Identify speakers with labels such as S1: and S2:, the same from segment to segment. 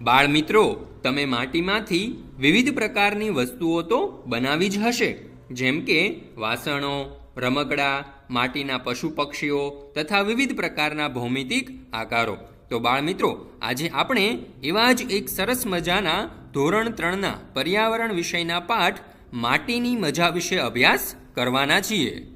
S1: બાળ મિત્રો, તમે માટીમાંથી વિવિધ પ્રકારની વસ્તુઓ તો બનાવી જ હશે. જેમ કે વાસણો, રમકડા, માટીના પશુ પક્ષીઓ તથા વિવિધ પ્રકારના ભૌમિતિક આકારો. તો બાળ મિત્રો, આજે આપણે એવા જ એક સરસ મજાના ધોરણ ત્રણના પર્યાવરણ વિષયના પાઠ માટીની મજા વિશે અભ્યાસ કરવાના છીએ.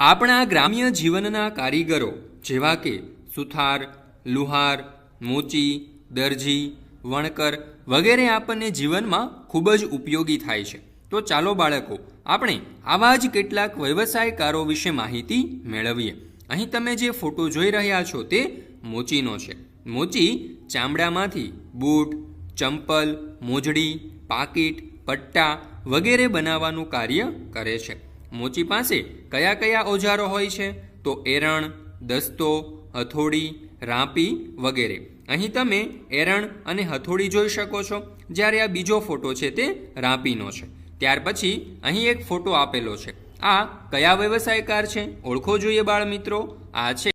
S1: આપણા ગ્રામ્ય જીવનના કારીગરો જેવા કે સુથાર, લુહાર મોચી, દરજી, વણકર વગેરે આપણને જીવનમાં ખૂબ જ ઉપયોગી થાય છે. તો ચાલો બાળકો, આપણે આવા જ કેટલાક વ્યવસાયકારો વિશે માહિતી મેળવીએ. અહીં તમે જે ફોટો જોઈ રહ્યા છો તે મોચીનો છે. મોચી ચામડામાંથી બૂટ, ચંપલ, મોજડી, પાકીટ, પટ્ટા વગેરે બનાવવાનું કાર્ય કરે છે. મોચી પાસે કયા કયા ઓજારો હોય છે? તો એરણ, દસ્તો, હથોડી, રાંપી વગેરે. અહીં તમે એરણ અને હથોડી જોઈ શકો છો, જ્યારે આ બીજો ફોટો છે તે રાપીનો છે. ત્યાર પછી અહીં એક ફોટો આપેલો છે. આ કયા વ્યવસાયકાર છે? ઓળખો જોઈએ બાળ મિત્રો આ છે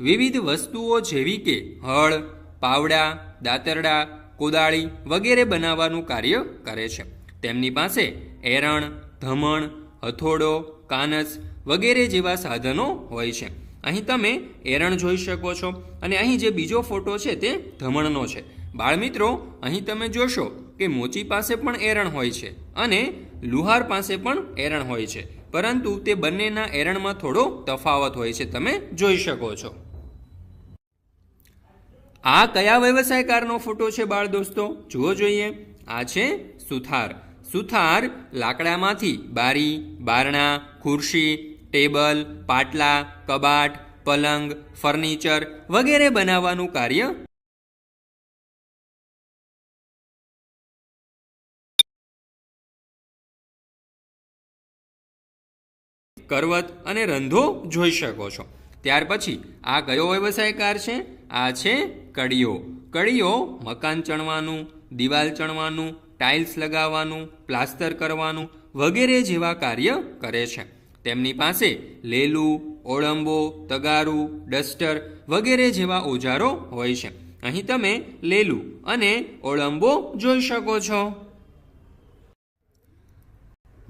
S1: વિવિધ વસ્તુઓ જેવી કે હળ, પાવડા, દાતરડા, કોદાળી વગેરે બનાવવાનું કાર્ય કરે છે. તેમની પાસે એરણ, ધમણ, હથોડો, કાનસ વગેરે જેવા સાધનો હોય છે. અહીં તમે એરણ જોઈ શકો છો અને અહીં જે બીજો ફોટો છે તે ધમણનો છે. બાળમિત્રો, અહીં તમે જોશો કે મોચી પાસે પણ એરણ હોય છે અને લુહાર પાસે પણ એરણ હોય છે. પરંતુ તે બંનેના એરણમાં થોડો તફાવત હોય છે. તમે જોઈ શકો છો. આ કયા વ્યવસાયકારનો ફોટો છે બાળ દોસ્તો? જુઓ જોઈએ. આ છે સુથાર. સુથાર લાકડામાંથી બારી, બારણા, ખુરશી ટેબલ, પાટલા, કબાટ, પલંગ, ફર્નિચર વગેરે બનાવવાનું કાર્ય કરવત અને રંધો જોઈ શકો છો. ત્યાર પછી આ કયો વ્યવસાયકાર છે? આ છે કડીઓ. કડીઓ મકાન ચણવાનું, દિવાલ ચણવાનું, ટાઇલ્સ લગાવવાનું, પ્લાસ્ટર કરવાનું વગેરે જેવા કાર્ય કરે છે. તેમની પાસે લેલું, ઓળંબો, તગારું, ડસ્ટર વગેરે જેવા ઓજારો હોય છે. અહીં તમે લેલું અને ઓળંબો જોઈ શકો છો.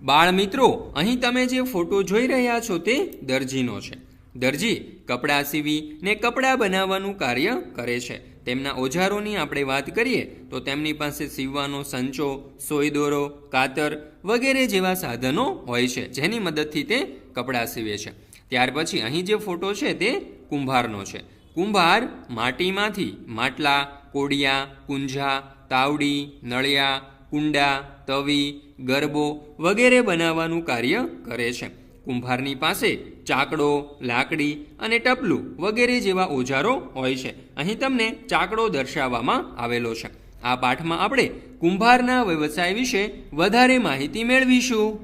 S1: બાળ મિત્રો અહીં તમે જે ફોટો જોઈ રહ્યા છો તે દરજીનો છે. દરજી કપડાં સીવી ને કપડાં બનાવવાનું કાર્ય કરે છે. તેમના ઓજારોની આપણે વાત કરીએ, તો તેમની પાસે સીવવાનો સંચો, સોયદોરો, કાતર વગેરે જેવા સાધનો હોય છે, જેની મદદથી તે કપડાં સીવે છે. ત્યાર પછી અહીં જે ફોટો છે તે કુંભારનો છે. કુંભાર માટીમાંથી માટલા, કોડિયા, કુંજા, તાવડી, નળિયા, કુંડા, તવી, ગરબો વગેરે બનાવવાનું કાર્ય કરે છે. કુંભારની પાસે ચાકડો, લાકડી અને ટપલું વગેરે જેવા ઓજારો હોય છે. અહીં તમને ચાકડો દર્શાવવામાં આવેલો છે. આ પાઠમાં આપણે કુંભારના વ્યવસાય વિશે વધારે માહિતી મેળવીશું.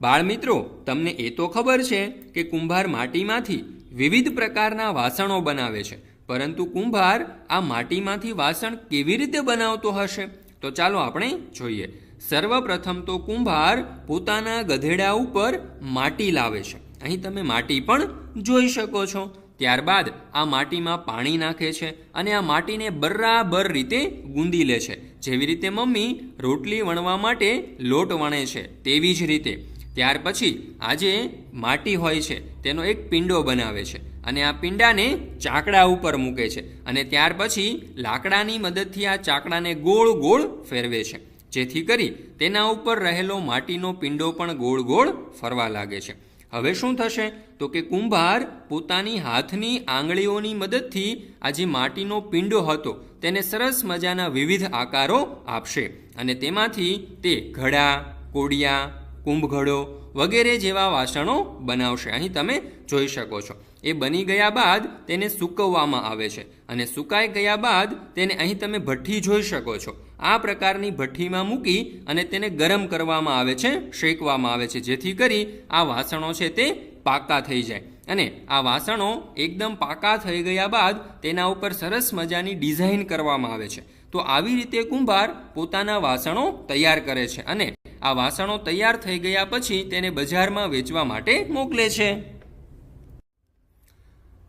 S1: બાળમિત્રો, તમને એ તો ખબર છે કે કુંભાર માટીમાંથી વિવિધ પ્રકારના વાસણો બનાવે છે. પરંતુ કુંભાર આ માટીમાંથી વાસણ કેવી રીતે બનાવતો હશે? તો ચાલો આપણે જોઈએ. સર્વપ્રથમ તો કુંભાર પોતાના ગધેડા ઉપર માટી લાવે છે. અહીં તમે માટી પણ જોઈ શકો છો. ત્યારબાદ આ માટીમાં પાણી નાખે છે અને આ માટીને બરાબર રીતે ગુંદી લે છે. જેવી રીતે મમ્મી રોટલી વણવા માટે લોટ વણે છે, તેવી જ રીતે. ત્યાર પછી આ જે માટી હોય છે, તેનો એક પિંડો બનાવે છે અને આ પિંડાને ચાકડા ઉપર મૂકે છે અને ત્યાર પછી લાકડાની મદદથી આ ચાકડાને ગોળ ગોળ ફેરવે છે. જેથી કરી તેના ઉપર રહેલો માટીનો પિંડો પણ ગોળ ગોળ ફરવા લાગે છે. હવે શું થશે? તો કે કુંભાર પોતાની હાથની આંગળીઓની મદદથી આ જે માટીનો પિંડો હતો તેને સરસ મજાના વિવિધ આકારો આપશે. અને તેમાંથી તે ઘડા, કોડિયા, કુંભઘડો વગેરે જેવા વાસણો બનાવશે. અહીં તમે જોઈ શકો છો. એ બની ગયા બાદ તેને સૂકવવામાં આવે છે. અને સુકાઈ ગયા બાદ તેને અહીં તમે ભઠ્ઠી જોઈ શકો છો. આ પ્રકારની ભઠ્ઠીમાં મૂકી અને તેને ગરમ કરવામાં આવે છે, શેકવામાં આવે છે. જેથી કરી આ વાસણો છે તે પાકા થઈ જાય. અને આ વાસણો એકદમ પાકા થઈ ગયા બાદ તેના ઉપર સરસ મજાની ડિઝાઇન કરવામાં આવે છે. તો આવી રીતે કુંભાર પોતાના વાસણો તૈયાર કરે છે અને આ વાસણો તૈયાર થઈ ગયા પછી તેને બજારમાં વેચવા માટે મોકલે છે.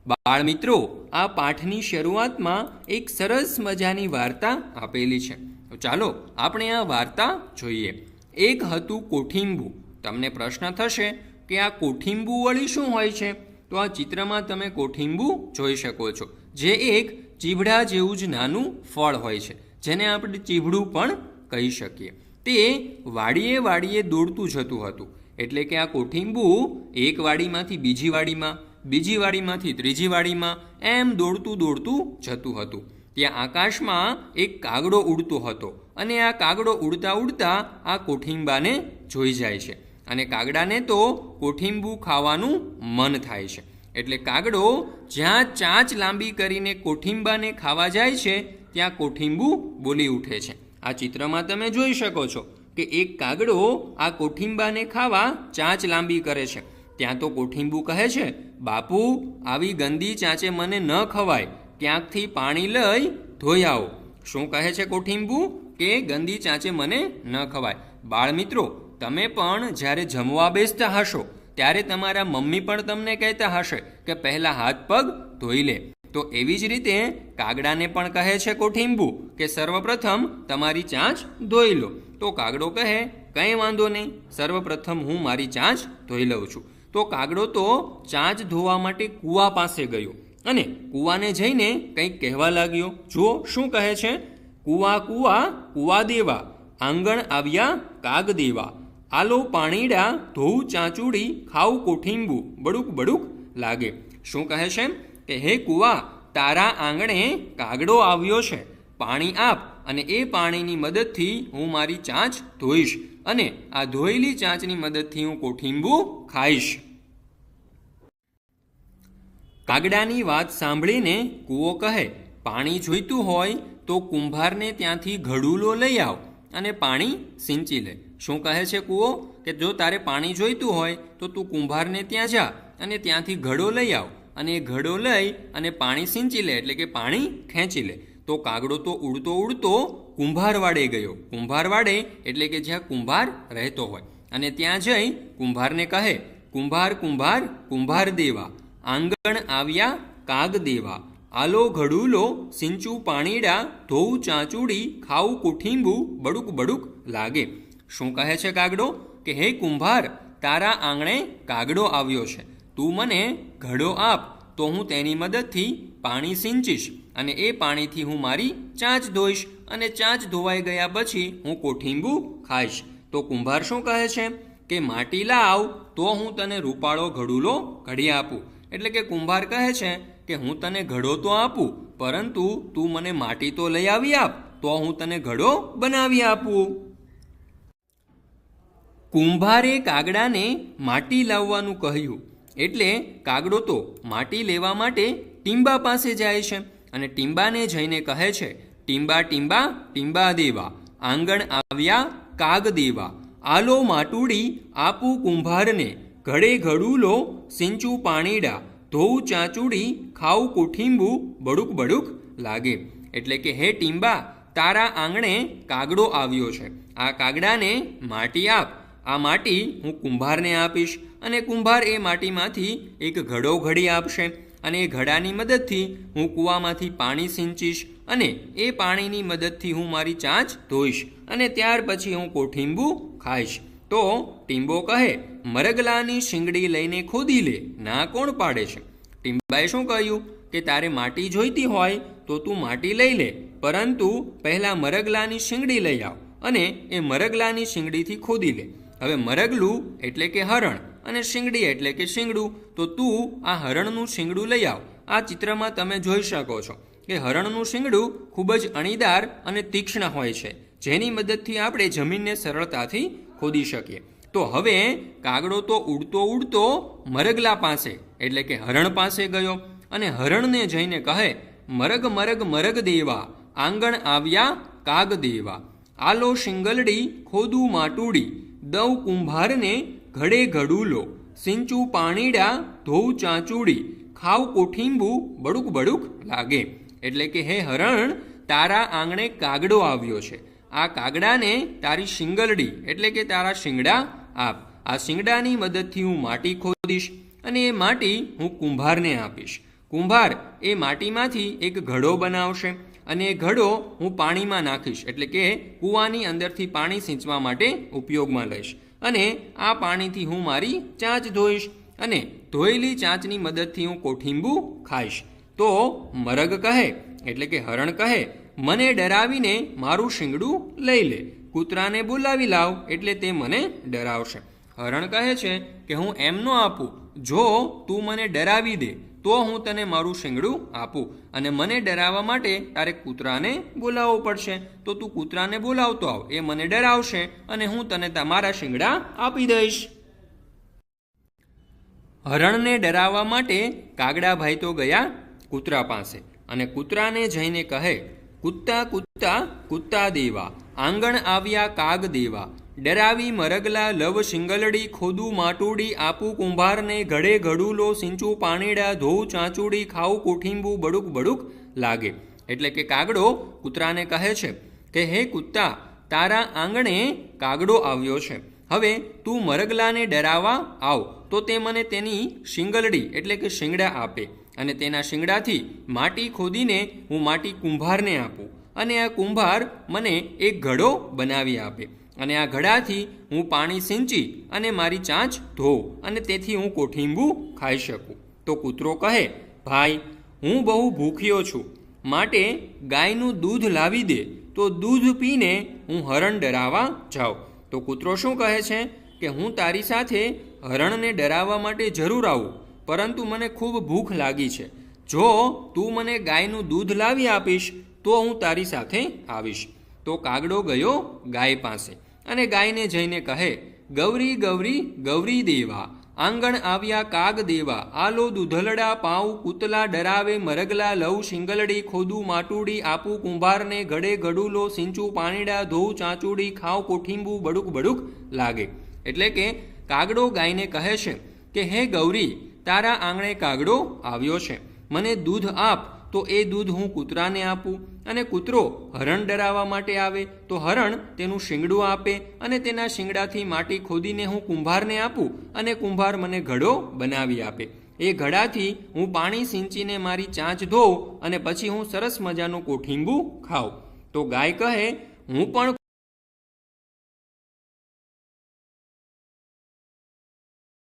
S1: બાળમિત્રો, આ પાઠની શરૂઆતમાં એક સરસ મજાની વાર્તા આપેલી છે. ચાલો આપણે આ વાર્તા જોઈએ. એક હતું કોઠિંબુ. તમને પ્રશ્ન થશે કે આ કોઠિંબુ વળી શું હોય છે? તો આ ચિત્રમાં તમે કોઠિંબુ જોઈ શકો છો, જે એક ચીભડા જેવું જ નાનું ફળ હોય છે, જેને આપણે ચીભડું પણ કહી શકીએ. તે વાડીએ વાડીએ દોડતું જતું હતું. એટલે કે આ કોઠિંબુ એક વાડીમાંથી બીજી વાડીમાં બીજી વાડીમાંથી ત્રીજી વાડીમાં એમ દોડતું દોડતું જતું હતું. ત્યાં આકાશમાં એક કાગડો ઉડતો હતો અને આ કાગડો ઉડતા ઉડતા આ કોઠિંબાને જોઈ જાય છે અને કાગડાને તો કોઠિંબુ ખાવાનું મન થાય છે. એટલે કાગડો જ્યાં ચાંચ લાંબી કરીને કોઠિંબાને ખાવા જાય છે, ત્યાં કોઠિંબુ બોલી ઉઠે છે. આ ચિત્રમાં તમે જોઈ શકો છો કે એક કાગડો આ કોઠિંબાને ખાવા ચાંચ લાંબી કરે છે. ત્યાં તો કોઠીંબુ કહે છે, બાપુ, આવી ગંદી ચાંચે મને ન ખવાય, ક્યાંકથી પાણી લઈ ધોઈ આવો. શું કહે છે કોઠીંબુ? કે ગંદી ચાંચે મને ન ખવાય. બાળ મિત્રો, તમે પણ જ્યારે જમવા બેસતા હશો, ત્યારે તમારા મમ્મી પણ તમને કહેતા હશે કે પહેલાં હાથ પગ ધોઈ લે. તો એવી જ રીતે કાગડાને પણ કહે છે કોઠીંબુ કે સર્વપ્રથમ તમારી ચાંચ ધોઈ લો. તો કાગડો કહે, કંઈ વાંધો નહીં, સર્વપ્રથમ હું મારી ચાંચ ધોઈ લઉં છું. તો કાગડો તો ચાંચ ધોવા માટે કૂવા પાસે ગયો અને કૂવાને જઈને કંઈક કહેવા લાગ્યો. જુઓ શું કહે છે? કૂવા કૂવા કૂવા દેવા, આંગણ આવ્યા, કાગ દેવા. આલો પાણીડા, ધોઉ ચાંચુડી ખાવ કોઠીંબુ. બડુક બડુક લાગે. શું કહે છે? કે હે કૂવા, તારા આંગણે કાગડો આવ્યો છે. પાણી આપ. અને એ પાણીની મદદથી હું મારી ચાંચ ધોઈશ અને આ ધોયેલી ચાંચની મદદથી હું કોઠીંબુ ખાઈશ. કાગડાની વાત સાંભળીને કૂવો કહે, પાણી જોઈતું હોય તો કુંભારને ત્યાંથી ઘડુલો લઈ આવ અને પાણી સિંચી લે. શું કહે છે કૂવો? કે જો તારે પાણી જોઈતું હોય તો તું કુંભારને ત્યાં જા અને ત્યાંથી ઘડો લઈ આવ અને એ ઘડો લઈ અને પાણી સિંચી લે, એટલે કે પાણી ખેંચી લે. તો કાગડો તો ઉડતો ઉડતો કુંભારવાડે ગયો. કુંભારવાડે એટલે કે જ્યાં કુંભાર રહેતો હોય. અને ત્યાં જઈ કુંભારને કહે, કુંભાર કુંભાર કુંભાર દેવા. આંગણ આવ્યા કાગ દેવા. આલો ઘડુલો, સિંચું પાણીડા ધોવું ચાંચુડી ખાવું કુઠીંબુ, બડુક બડુક લાગે. શું કહે છે કાગડો? કે, હે કુંભાર, તારા આંગણે કાગડો આવ્યો છે. તું મને ઘડો આપ, તો હું તેની મદદથી પાણી સિંચીશ. અને એ પાણીથી હું મારી ચાંચ ધોઈશ અને ચાંચ ધોવાઈ ગયા પછી હું કોઠીંબુ ખાઈશ. તો કુંભાર શું કહે છે? કે માટી લાવ, તો હું તને રૂપાળો ઘડુલો ઘડી આપું. એટલે કે કુંભાર કહે છે કે હું તને ઘડો તો આપું, પરંતુ તું મને માટી તો લઈ આવી આપ, તો હું તને ઘડો બનાવી આપું. કુંભારે કાગડાને માટી લાવવાનું કહ્યું. એટલે કાગડો તો માટી લેવા માટે ટીંબા પાસે જાય છે. અને ટીંબાને જઈને કહે છે, ટીંબા ટીંબા ટીંબા દેવા, આંગણ આવ્યા, કાગ દેવા, આલો માટુડી આપું કુંભારને, ઘડે ઘડુલો સિંચું પાણીડા, ધોઉ ચાંચુડી ખાવું કોઠીંબુ, બડુક બડુક લાગે. એટલે કે, હે ટીંબા, તારા આંગણે કાગડો આવ્યો છે. આ કાગડાને માટી આપ. આ માટી હું કુંભારને આપીશ અને કુંભાર એ માટીમાંથી એક ઘડો ઘડી આપશે. અને એ ઘડાની મદદથી હું કૂવામાંથી પાણી સિંચીશ અને એ પાણીની મદદથી હું મારી ચાંચ ધોઈશ અને ત્યાર પછી હું કોઠીંબુ ખાઈશ. તો ટીંબો કહે, મરગલાની શીંગડી લઈને ખોદી લે, ના કોણ પાડે છે? ટીંબાએ શું કહ્યું? કે તારે માટી જોઈતી હોય તો તું માટી લઈ લે, પરંતુ પહેલાં મરગલાની શીંગડી લઈ આવ અને એ મરગલાની શીંગડીથી ખોદી લે. હવે મરગલું એટલે કે હરણ. અને શિંગડી એટલે કે શિંગડું. તો તું આ હરણનું શીંગડું લઈ આવ. આ ચિત્રમાં તમે જોઈ શકો છો કે હરણનું શીંગડું ખૂબ જ અણીદાર અને તીક્ષ્ણ હોય છે. જેની મદદથી આપણે જમીનને સરળતાથી ખોદી શકીએ. તો હવે કાગડો તો ઉડતો ઉડતો મરગલા પાસે, એટલે કે હરણ પાસે ગયો અને હરણને જઈને કહે, મરગ મરગ મરગ દેવા, આંગણ આવ્યા કાગ દેવા આલો શિંગલડી ખોદું માટુડી. દવ કુંભારને ઘડે ઘડુલો, સિંચું પાણીડા ધોવ ચાંચુડી ખાવ કોઠીંબુ, બડુક બડુક લાગે. એટલે કે, હે હરણ, તારા આંગણે કાગડો આવ્યો છે. આ કાગડાને તારી શિંગલડી, એટલે કે તારા શિંગડા આપ. આ શિંગડાની મદદથી હું માટી ખોદીશ અને એ માટી હું કુંભારને આપીશ. કુંભાર એ માટીમાંથી એક ઘડો બનાવશે અને એ ઘડો હું પાણીમાં નાખીશ. એટલે કે, કૂવાની અંદરથી પાણી સિંચવા માટે ઉપયોગમાં લઈશ. અને આ પાણીથી હું મારી ચાંચ ધોઈશ અને ધોયેલી ચાંચની મદદથી હું કોઠીંબુ ખાઈશ. તો મરગ કહે, એટલે કે હરણ કહે, મને ડરાવીને મારું શિંગડું લઈ લે. કૂતરાને બોલાવી લાવ, એટલે તે મને ડરાવશે. હરણ કહે છે કે હું એમ ન આપું. જો તું મને ડરાવી દે તો હું તને મારું શિંગડું આપું અને મને ડરાવવા માટે તારે કૂતરાને બોલાવવો પડશે. તો તું કૂતરાને બોલાવતો આવ. એ મને ડરાવશે અને હું તને તમારા શિંગડા આપી દઈશ. હરણને ડરાવવા માટે કાગડાભાઈ તો ગયા કૂતરા પાસે અને કૂતરાને જઈને કહે કૂતા કૂતા કૂતા દેવા. આંગણ આવ્યા કાગ દેવા. ડરાવી મરગલા લવ શિંગલડી, ખોદું માટુડી, આપું કુંભારને ઘડે ઘડુલો, સિંચું પાણીડા ધોઉં ચાંચુડી ખાવું કોઠીંબું, બડુક બડુક લાગે. એટલે કે કાગડો કૂતરાને કહે છે કે, હે કૂતા, તારા આંગણે કાગડો આવ્યો છે. હવે તું મરગલાને ડરાવવા આવ. તો તે મને તેની શિંગલડી, એટલે કે શિંગડા આપે. અને તેના શિંગડાથી માટી ખોદીને હું માટી કુંભારને આપું. અને આ કુંભાર મને એક ઘડો બનાવી આપે. અને આ ઘડાથી હું પાણી સિંચી અને મારી ચાંચ ધોઉં અને તેથી હું કોઠીંબું ખાઈ શકું. તો કૂતરો કહે, ભાઈ, હું બહુ ભૂખ્યો છું. માટે ગાયનું દૂધ લાવી દે. તો દૂધ પીને હું હરણ ડરાવવા જાઉં. તો કૂતરો શું કહે છે? કે હું તારી સાથે હરણને ડરાવવા માટે જરૂર આવું, પરંતુ મને ખૂબ ભૂખ લાગી છે. જો તું મને ગાયનું દૂધ લાવી આપીશ તો હું તારી સાથે આવીશ. તો કાગડો ગયો ગાય પાસે અને ગાયને જઈને કહે, ગૌરી ગૌરી ગૌરી દેવા, આંગણ આવ્યા કાગ દેવા, આલો દૂધલડા પાઉ કૂતલા ડરાવે મરગલા લવ શિંગલડી ખોદું માટુડી આપું કુંભારને ઘડે ઘડુલો સિંચું પાણીડા ધોઉં ચાંચુડી ખાવ કોઠીંબુ બડુક બડુક લાગે. એટલે કે કાગડો ગાયને કહે છે કે, હે ગૌરી, તારા આંગણે કાગડો આવ્યો છે. મને દૂધ આપ તો એ દૂધ હું કૂતરાને આપું અને કૂતરો હરણ ડરાવવા માટે આવે તો હરણ તેનું શિંગડું આપે અને તેના શિંગડાથી માટી ખોદીને હું કુંભારને આપું અને કુંભાર મને ઘડો બનાવી આપે. એ ઘડાથી હું પાણી સિંચીને મારી ચાંચ ધોઉં અને પછી હું સરસ મજાનું કોઠીંબું ખાઉં. તો ગાય કહે, હું પણ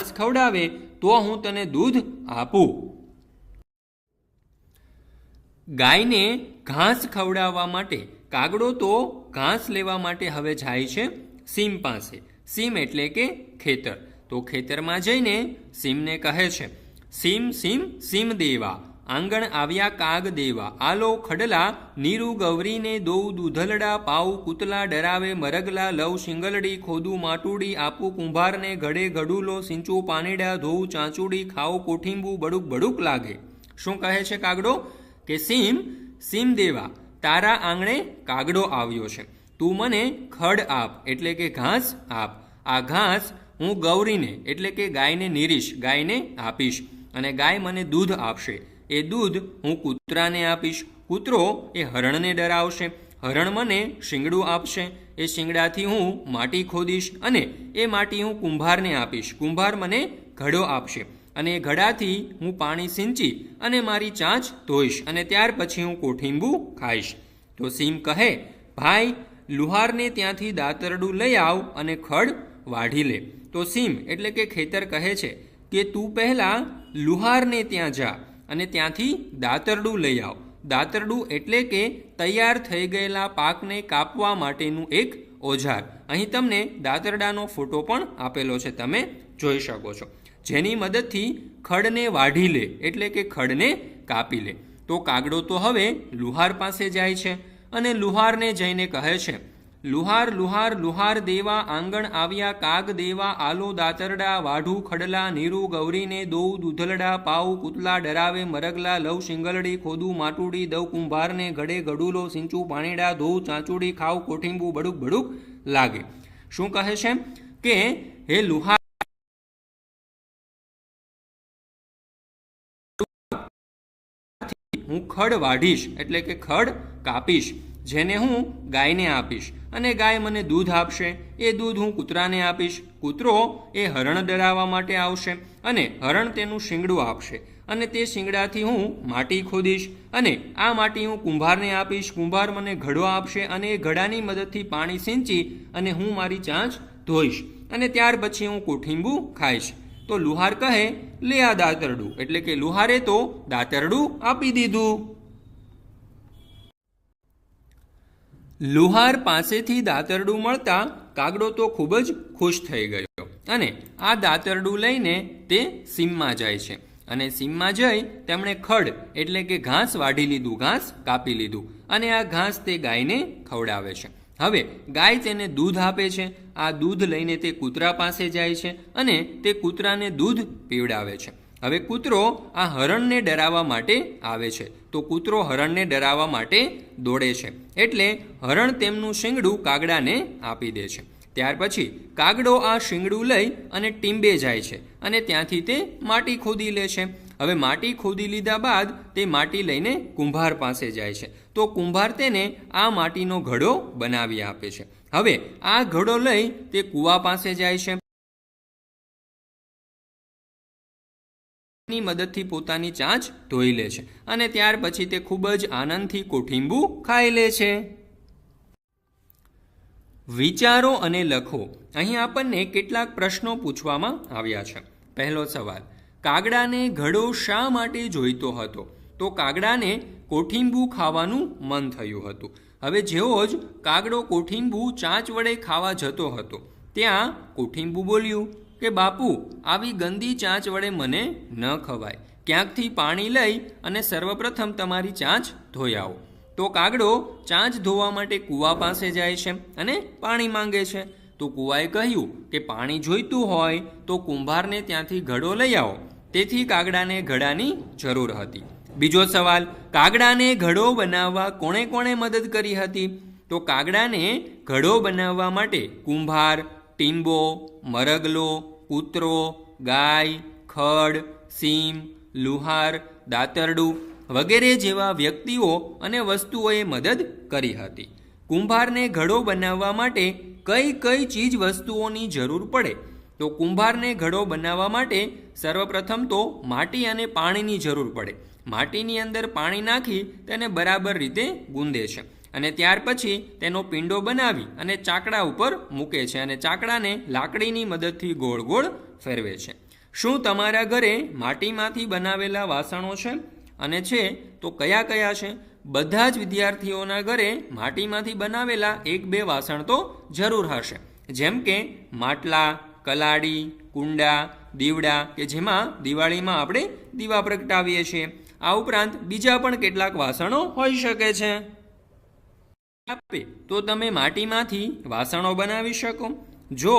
S1: ખવડાવે તો હું તને દૂધ આપું. ગાયને ઘાસ ખવડાવવા માટે, કાગડો તો ઘાસ લેવા માટે હવે જાય છે સીમ પાસે. સીમ એટલે કે ખેતર. તો ખેતરમાં જઈને સીમને કહે છે, સીમ સીમ સીમ દેવા. આંગણ આવ્યા કાગ દેવા. આલો ખડલા, નીરુ ગૌરીને દોઉ દૂધલડા, પાઉ કૂતલા ડરાવે, મરગલા લવ શિંગલડી, ખોદું માટુડી, આપું કુંભારને ઘડે ઘડુલો સિંચું પાનેડા ધોઉં ચાંચુડી ખાઓ કોઠીંબુ બડુક બડુક લાગે. શું કહે છે કાગડો? કે સીમ સીમ દેવા, તારા આંગણે કાગડો આવ્યો છે. તું મને ખડ આપ, એટલે કે ઘાસ આપ. આ ઘાસ હું ગૌરીને, એટલે કે ગાયને નીરીશ, ગાયને આપીશ. અને ગાય મને દૂધ આપશે. એ દૂધ હું કૂતરાને આપીશ. કૂતરો એ હરણને ડરાવશે. હરણ મને શિંગડું આપશે. એ શિંગડાથી હું માટી ખોદીશ અને એ માટી હું કુંભારને આપીશ. કુંભાર મને ઘડો આપશે. અને એ ઘડાથી હું પાણી સિંચી અને મારી ચાંચ ધોઈશ અને ત્યાર પછી હું કોઠીંબુ ખાઈશ. તો સીમ કહે, ભાઈ, લુહારને ત્યાંથી દાતરડું લઈ આવ અને ખડ વાઢી લે. તો સીમ એટલે કે ખેતર કહે છે કે, તું પહેલાં લુહારને ત્યાં જા અને ત્યાંથી દાતરડું લઈ આવ. દાતરડું એટલે કે, તૈયાર થઈ ગયેલા પાકને કાપવા માટેનું એક ઓજાર. અહીં તમને દાતરડાનો ફોટો પણ આપેલો છે, તમે જોઈ શકો છો. જેની મદદથી ખડને વાઢી લે, એટલે કે ખડને કાપી લે. તો કાગડો તો હવે લુહાર પાસે જાય છે અને લુહારને જઈને કહે છે, લુહાર લુહાર લુહાર દેવા આંગણ આવ્યા કાગ દેવા આલો દાતરડા, વાઢું ખડલા, નીરુ ગૌરીને દોઉ દૂધલડા, પાઉ કૂતલા ડરાવે મરગલા લવ શિંગલડી, ખોદું માટુડી દવ કુંભારને ઘડે ગડુલો, સિંચું પાણીડા, ધોઉ ચાંચુડી ખાવ કોઠીંબુ, બડુક બડુક લાગે. શું કહે છે? કે, હે લુહાર હું ખડ વાઢીશ, એટલે કે ખડ કાપીશ, જેને હું ગાયને આપીશ. અને ગાય મને દૂધ આપશે, એ દૂધ હું કૂતરાને આપીશ. કૂતરો એ હરણ ડરાવવા માટે આવશે અને હરણ તેનું શિંગડું આપશે. અને તે શિંગડાથી હું માટી ખોદીશ અને આ માટી હું કુંભારને આપીશ. કુંભાર મને ઘડો આપશે અને એ ઘડાની મદદથી પાણી સિંચી અને હું મારી ચાંચ ધોઈશ. અને ત્યાર પછી હું કોઠીંબુ ખાઈશ. તો લુહાર કહે લે આ દાતરડું. એટલે કે લુહારે તો દાતરડું આપી દીધું. લુહાર પાસેથી દાતરડું મળતા કાગડો તો ખૂબ જ ખુશ થઈ ગયો. અને આ દાતરડું લઈને તે સીમમાં જાય છે. અને સીમમાં જઈ તેમણે ખડ, એટલે કે ઘાસ વાઢી લીધું, ઘાસ કાપી લીધું. અને આ ઘાસ તે ગાયને ખવડાવે છે. હવે ગાય તેને દૂધ આપે છે. આ દૂધ લઈને તે કૂતરા પાસે જાય છે અને તે કૂતરાને દૂધ પીવડાવે છે. હવે કૂતરો આ હરણને ડરાવવા માટે આવે છે. તો કૂતરો હરણને ડરાવવા માટે દોડે છે. એટલે હરણ તેમનું શિંગડું કાગડાને આપી દે છે. ત્યાર પછી કાગડો આ શિંગડું લઈ અને ટીંબે જાય છે અને ત્યાંથી તે માટી ખોદી લે છે. હવે માટી ખોદી લીધા બાદ તે માટી લઈને કુંભાર પાસે જાય છે. તો કુંભાર તેને આ માટીનો ઘડો બનાવી આપે છે. હવે આ ઘડો લઈ તે કૂવા પાસે જાય છે. મદદથી પોતાની ચાંચ ધોઈ લે છે અને ત્યાર પછી તે ખૂબ જ આનંદથી કોઠીંબુ ખાઈ લે છે. વિચારો અને લખો. અહીં આપણને કેટલાક પ્રશ્નો પૂછવામાં આવ્યા છે. પહેલો સવાલ કાગડાને ઘડો શા માટે જોઈતો હતો? તો કાગડાને કોઠીંબુ ખાવાનું મન થયું હતું. હવે જેવો જ કાગડો કોઠીંબુ ચાંચ વડે ખાવા જતો હતો, ત્યાં કોઠીંબુ બોલ્યું કે, બાપુ, આવી ગંદી ચાંચ વડે મને ન ખવાય. ક્યાંકથી પાણી લઈ અને સર્વપ્રથમ તમારી ચાંચ ધોઈ આવો. તો કાગડો ચાંચ ધોવા માટે કૂવા પાસે જાય છે અને પાણી માંગે છે. તો કૂવાએ કહ્યું કે, પાણી જોઈતું હોય તો કુંભારને ત્યાંથી ઘડો લઈ આવો. તેથી કાગડાને ઘડાની જરૂર હતી. બીજો સવાલ, કાગડાને ઘડો બનાવવા કોણે કોણે મદદ કરી હતી? તો કાગડાને ઘડો બનાવવા માટે કુંભાર, ટીંબો, મરગલો, કૂતરો, ગાય, ખડ, સીમ, લુહાર, દાતરડું વગેરે જેવા વ્યક્તિઓ અને વસ્તુઓએ મદદ કરી હતી. કુંભારને ઘડો બનાવવા માટે કઈ કઈ ચીજ વસ્તુઓની જરૂર પડે? તો કુંભારને ઘડો બનાવવા માટે સર્વપ્રથમ તો માટી અને પાણીની જરૂર પડે. માટીની અંદર પાણી નાખી તેને બરાબર રીતે ગુંદે છે અને ત્યાર પછી તેનો પિંડો બનાવી અને ચાકડા ઉપર મૂકે છે અને ચાકડાને લાકડીની મદદથી ગોળ ગોળ ફેરવે છે. શું તમારા ઘરે માટીમાંથી બનાવેલા વાસણો છે? અને છે તો કયા કયા છે? બધા જ વિદ્યાર્થીઓના ઘરે માટીમાંથી બનાવેલા એક બે વાસણ તો જરૂર હશે. જેમ કે માટલા કલાડી, કુંડા, દીવડા કે જેમાં દિવાળીમાં આપણે દીવા પ્રગટાવીએ છીએ. આ ઉપરાંત બીજા પણ કેટલાક વાસણો હોઈ શકે છે. આપે તો તમે માટીમાંથી વાસણો બનાવી શકો. જો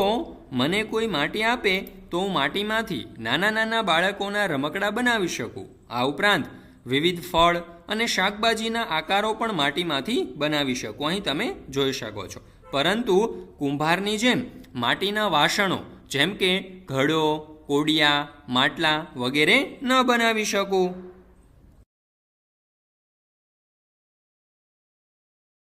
S1: મને કોઈ માટી આપે તો હું માટીમાંથી નાના નાના બાળકોના રમકડા બનાવી શકું. આ ઉપરાંત વિવિધ ફળ અને શાકભાજીના આકારો પણ માટીમાંથી બનાવી શકો. અહીં તમે જોઈ શકો છો. પરંતુ કુંભારની જેમ માટીના વાસણો જેમ કે ઘડો, કોડિયા, માટલા વગેરે ન બનાવી શકું.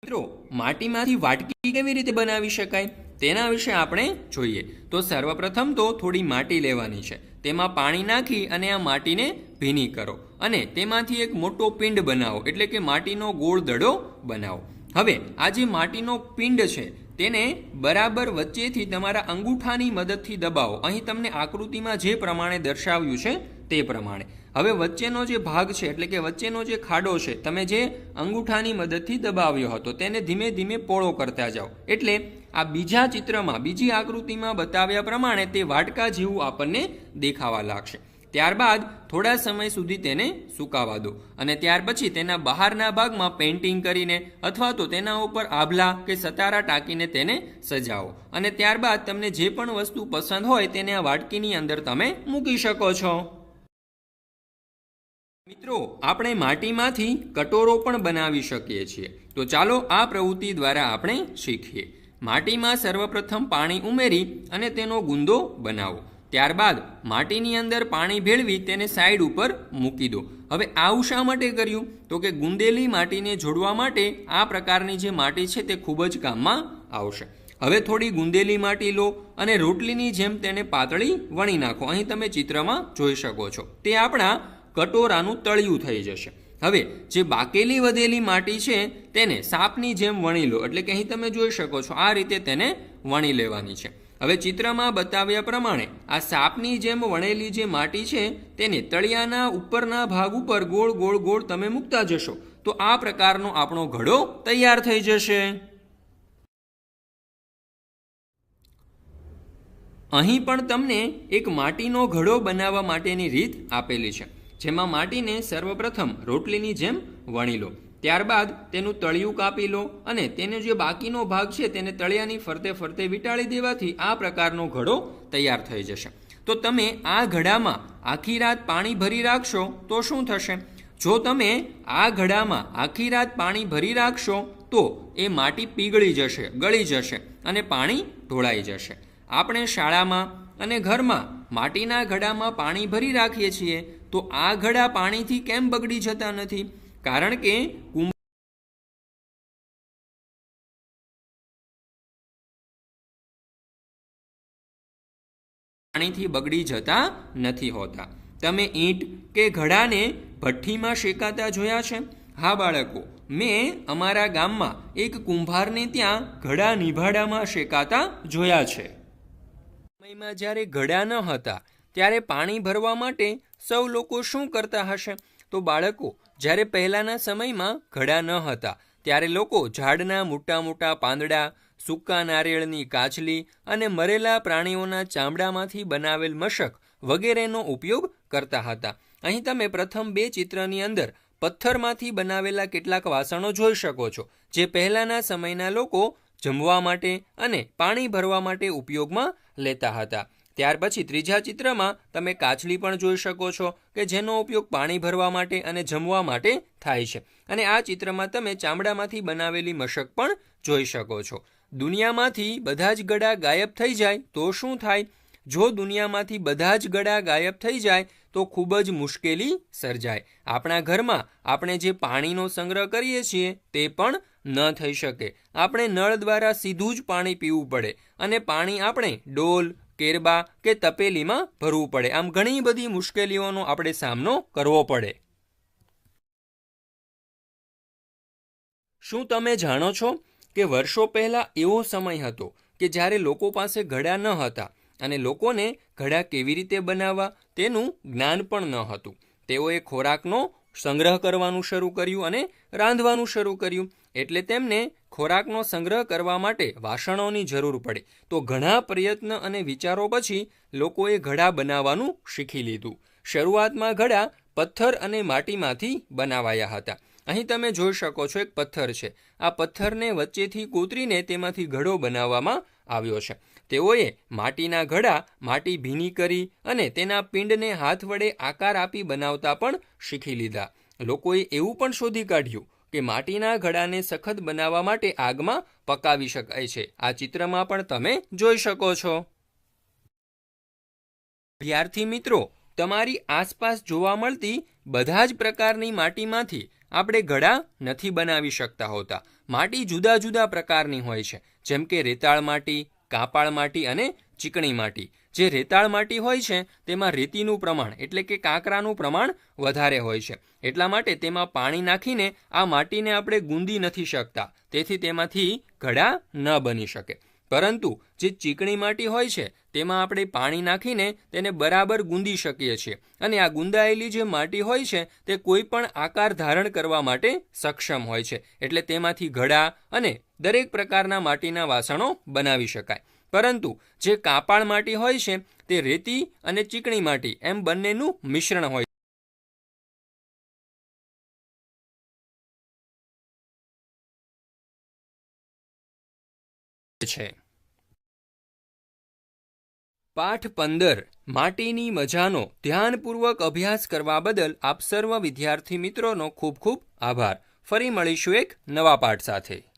S1: મિત્રો, માટીમાંથી વાટકી કેવી રીતે બનાવી શકાય? તેના વિશે આપણે જોઈએ. તો સર્વપ્રથમ તો થોડી માટી લેવાની છે. તેમાં પાણી નાખી અને આ માટીને ભીની કરો. અને તેમાંથી એક મોટો પિંડ બનાવો. એટલે કે માટીનો ગોળ દડો બનાવો. હવે, આ જે માટીનો પિંડ છે તેને બરાબર વચ્ચેથી તમારા અંગૂઠાની મદદથી દબાવો. અહીં તમને આકૃતિમાં જે પ્રમાણે દર્શાવ્યું છે તે પ્રમાણે. હવે વચ્ચેનો જે ભાગ છે, એટલે કે વચ્ચેનો જે ખાડો છે, તમે જે અંગૂઠાની મદદથી દબાવ્યો હતો, તેને ધીમે ધીમે પોળો કરતા જાઓ. એટલે આ બીજા ચિત્રમાં, બીજી આકૃતિમાં બતાવ્યા પ્રમાણે તે વાટકા જેવું આપણને દેખાવા લાગશે. ત્યારબાદ થોડા સમય સુધી તેને સુકાવા દો અને ત્યાર પછી તેના બહારના ભાગમાં પેઇન્ટિંગ કરીને અથવા તો તેના ઉપર આભલા કે સતારા ટાંકીને તેને સજાવો. અને ત્યારબાદ તમને જે પણ વસ્તુ પસંદ હોય તેને આ વાટકીની અંદર તમે મૂકી શકો છો. મિત્રો, આપણે માટીમાંથી કટોરો પણ બનાવી શકીએ છીએ. તો ચાલો આ પ્રવૃત્તિ દ્વારા આપણે શીખીએ. માટીમાં સર્વપ્રથમ પાણી ઉમેરી અને તેનો ગુંદો બનાવો. ત્યારબાદ માટીની અંદર પાણી ભેળવી તેને સાઈડ ઉપર મૂકી દો. હવે આવું શા માટે કર્યું? તો કે ગુંદેલી માટીને જોડવા માટે આ પ્રકારની જે માટી છે તે ખૂબ જ કામમાં આવશે. હવે થોડી ગુંદેલી માટી લો અને રોટલીની જેમ તેને પાતળી વણી નાખો. અહીં તમે ચિત્રમાં જોઈ શકો છો. તે આપણા કટોરાનું તળિયું થઈ જશે. હવે જે બાકેલી વધેલી માટી છે તેને સાપની જેમ વણી લો. એટલે કે અહીં તમે જોઈ શકો છો આ રીતે તેને વણી લેવાની છે. હવે ચિત્રમાં બતાવ્યા પ્રમાણે આ સાપની જેમ વણેલી જે માટી છે તેને તળિયાના ઉપરના ભાગ ઉપર ગોળ ગોળ ગોળ તમે મૂકતા જશો. તો આ પ્રકારનો આપણો ઘડો તૈયાર થઈ જશે. અહીં પણ તમને એક માટીનો ઘડો બનાવવા માટેની રીત આપેલી છે. જેમાં માટીને સર્વપ્રથમ રોટલીની જેમ વણી લો. ત્યારબાદ તેનું તળિયું કાપી લો અને તેનો જે બાકીનો ભાગ છે તેને તળિયાની ફરતે ફરતે વીંટાળી દેવાથી આ પ્રકારનો ઘડો તૈયાર થઈ જશે. તો તમે આ ઘડામાં આખી રાત પાણી ભરી રાખશો તો શું થશે? જો તમે આ ઘડામાં આખી રાત પાણી ભરી રાખશો તો એ માટી પીગળી જશે, ગળી જશે અને પાણી ઢોળાઈ જશે. આપણે શાળામાં અને ઘરમાં માટીના ઘડામાં પાણી ભરી રાખીએ છીએ તો આ ઘડા પાણીથી કેમ બગડી જતા નથી? કારણ કે કુંભ પાણીથી બગડી જતા નથી હોતા. તમે ઈંટ કે ઘડાને ભઠ્ઠીમાં શેકાતા જોયા છે? હા, બાળકો, મેં અમારા ગામમાં એક કુંભારને ત્યાં ઘડા નિભાડામાં શેકાતા જોયા છે. સમયમાં જ્યારે ઘડા ન હતા, ત્યારે પાણી ભરવા માટે સૌ લોકો શું કરતા હશે? તો બાળકો જ્યારે પહેલાંના સમયમાં ઘડા ન હતા, ત્યારે લોકો ઝાડના મોટા મોટા પાંદડા, સૂકા નારિયેળની કાચલી અને મરેલા પ્રાણીઓના ચામડામાંથી બનાવેલ મશક વગેરેનો ઉપયોગ કરતા હતા. અહીં તમે પ્રથમ બે ચિત્રની અંદર પથ્થરમાંથી બનાવેલા કેટલાક વાસણો જોઈ શકો છો, જે પહેલાંના સમયના લોકો જમવા માટે અને પાણી ભરવા માટે ઉપયોગમાં લેતા હતા. ત્યાર પછી ત્રીજા ચિત્રમાં તમે કાચલી પણ જોઈ શકો છો કે જેનો ઉપયોગ પાણી ભરવા માટે અને જમવા માટે થાય છે. અને આ ચિત્રમાં તમે ચામડામાંથી બનાવેલી મશક પણ જોઈ શકો છો. દુનિયામાંથી બધા જ ગળા ગાયબ થઈ જાય તો શું થાય? જો દુનિયામાંથી બધા જ ગળા ગાયબ થઈ જાય તો ખૂબ જ મુશ્કેલી સર્જાય. આપણા ઘરમાં આપણે જે પાણીનો સંગ્રહ કરીએ છીએ તે પણ ન થઈ શકે. આપણે નળ દ્વારા સીધું જ પાણી પીવું પડે અને પાણી આપણે ડોલ કેરબા કે તપેલીમાં ભરવું પડે. આમ ઘણી બધી મુશ્કેલીઓનો આપણે સામનો કરવો પડે. શું તમે જાણો છો કે વર્ષો પહેલાં એવો સમય હતો કે જ્યારે લોકો પાસે ઘડા ન હતા અને લોકોને ઘડા કેવી રીતે બનાવવા તેનું જ્ઞાન પણ ન હતું? તેઓએ ખોરાકનો સંગ્રહ કરવાનું શરૂ કર્યું અને રાંધવાનું શરૂ કર્યું. એટલે તેમને ખોરાકનો સંગ્રહ કરવા માટે વાસણોની જરૂર પડે. તો ઘણા પ્રયત્ન અને વિચારો પછી લોકોએ ઘડા બનાવવાનું શીખી લીધું. શરૂઆતમાં ઘડા પથ્થર અને માટીમાંથી બનાવાયા હતા. અહીં તમે જોઈ શકો છો એક પથ્થર છે. આ પથ્થરને વચ્ચેથી કોતરીને તેમાંથી ઘડો બનાવવામાં આવ્યો છે. તેઓએ માટીના ઘડા માટી ભીની કરી અને તેના પિંડને હાથ વડે આકાર આપી બનાવતા પણ શીખી લીધા. લોકોએ એવું પણ શોધી કાઢ્યું કે માટીના ઘડાને સખત બનાવવા માટે આગમાં પકાવી શકાય છે. આ ચિત્રમાં પણ તમે જોઈ શકો છો. વિદ્યાર્થી મિત્રો, તમારી આસપાસ જોવા મળતી બધા જ પ્રકારની માટીમાંથી આપણે ઘડા નથી બનાવી શકતા હોતા. માટી જુદા જુદા પ્રકારની હોય છે. જેમ કે રેતાળ માટી, કાપાળ માટી અને ચીકણી માટી. જે રેતાળ માટી હોય છે, તેમાં રેતીનું પ્રમાણ, એટલે કે કાંકરાનું પ્રમાણ વધારે હોય છે. એટલા માટે તેમાં પાણી નાખીને આ માટીને આપણે ગુંદી નથી શકતા. તેથી તેમાંથી ઘડા ન બની શકે. પરંતુ જે ચીકણી માટી હોય છે, તેમાં આપણે પાણી નાખીને તેને બરાબર ગુંદી શકીએ છીએ. અને આ ગુંદાયેલી જે માટી હોય છે, તે કોઈ પણ આકાર ધારણ કરવા માટે સક્ષમ હોય છે. એટલે તેમાંથી ઘડા અને દરેક પ્રકારના માટીના વાસણો બનાવી શકાય. પરંતુ જે કાપાળ માટી હોય છે, તે રેતી અને ચીકણી માટી એમ બંનેનું મિશ્રણ હોય છે. પાઠ પંદર, માટીની મજાનો ધ્યાનપૂર્વક અભ્યાસ કરવા બદલ આપ સર્વ વિદ્યાર્થી મિત્રોનો ખૂબ ખૂબ આભાર. ફરી મળીશું એક નવા પાઠ સાથે.